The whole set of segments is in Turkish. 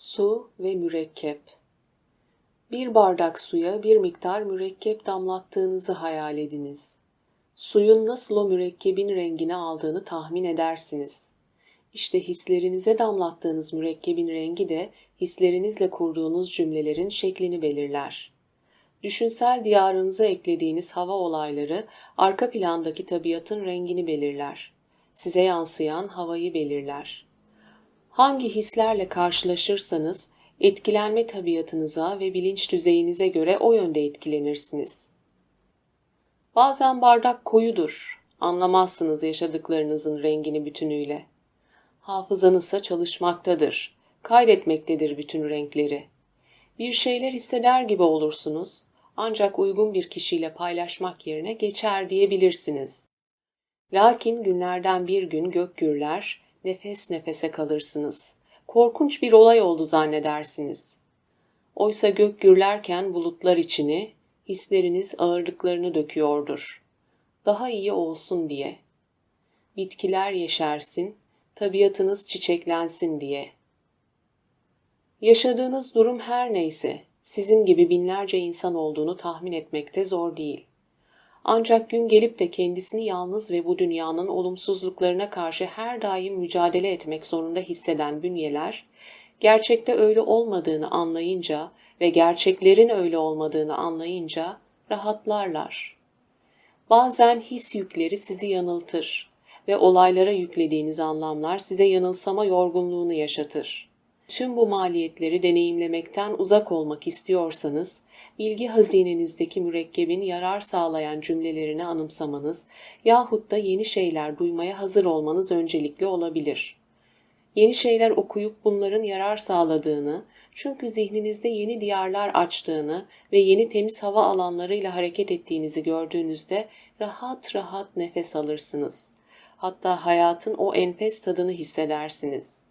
Su ve mürekkep. Bir bardak suya bir miktar mürekkep damlattığınızı hayal ediniz. Suyun nasıl o mürekkebin rengini aldığını tahmin edersiniz. İşte hislerinize damlattığınız mürekkebin rengi de hislerinizle kurduğunuz cümlelerin şeklini belirler. Düşünsel diyarınıza eklediğiniz hava olayları arka plandaki tabiatın rengini belirler. Size yansıyan havayı belirler. Hangi hislerle karşılaşırsanız etkilenme tabiatınıza ve bilinç düzeyinize göre o yönde etkilenirsiniz. Bazen bardak koyudur, anlamazsınız yaşadıklarınızın rengini bütünüyle. Hafızanızsa çalışmaktadır, kaydetmektedir bütün renkleri. Bir şeyler hisseder gibi olursunuz, ancak uygun bir kişiyle paylaşmak yerine geçer diyebilirsiniz. Lakin günlerden bir gün gök gürler, nefes nefese kalırsınız. Korkunç bir olay oldu zannedersiniz. Oysa gök gürlerken bulutlar içini, hisleriniz ağırlıklarını döküyordur. Daha iyi olsun diye. Bitkiler yeşersin, tabiatınız çiçeklensin diye. Yaşadığınız durum her neyse, sizin gibi binlerce insan olduğunu tahmin etmekte zor değil. Ancak gün gelip de kendisini yalnız ve bu dünyanın olumsuzluklarına karşı her daim mücadele etmek zorunda hisseden bünyeler, gerçekte öyle olmadığını anlayınca ve gerçeklerin öyle olmadığını anlayınca rahatlarlar. Bazen his yükleri sizi yanıltır ve olaylara yüklediğiniz anlamlar size yanılsama yorgunluğunu yaşatır. Tüm bu maliyetleri deneyimlemekten uzak olmak istiyorsanız, bilgi hazinenizdeki mürekkebin yarar sağlayan cümlelerini anımsamanız yahut da yeni şeyler duymaya hazır olmanız öncelikli olabilir. Yeni şeyler okuyup bunların yarar sağladığını, çünkü zihninizde yeni diyarlar açtığını ve yeni temiz hava alanlarıyla hareket ettiğinizi gördüğünüzde rahat rahat nefes alırsınız. Hatta hayatın o enfes tadını hissedersiniz.''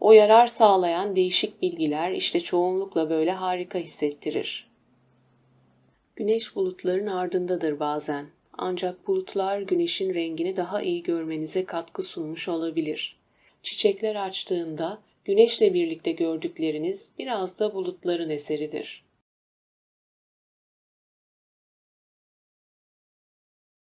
O yarar sağlayan değişik bilgiler işte çoğunlukla böyle harika hissettirir. Güneş bulutların ardındadır bazen. Ancak bulutlar güneşin rengini daha iyi görmenize katkı sunmuş olabilir. Çiçekler açtığında güneşle birlikte gördükleriniz biraz da bulutların eseridir.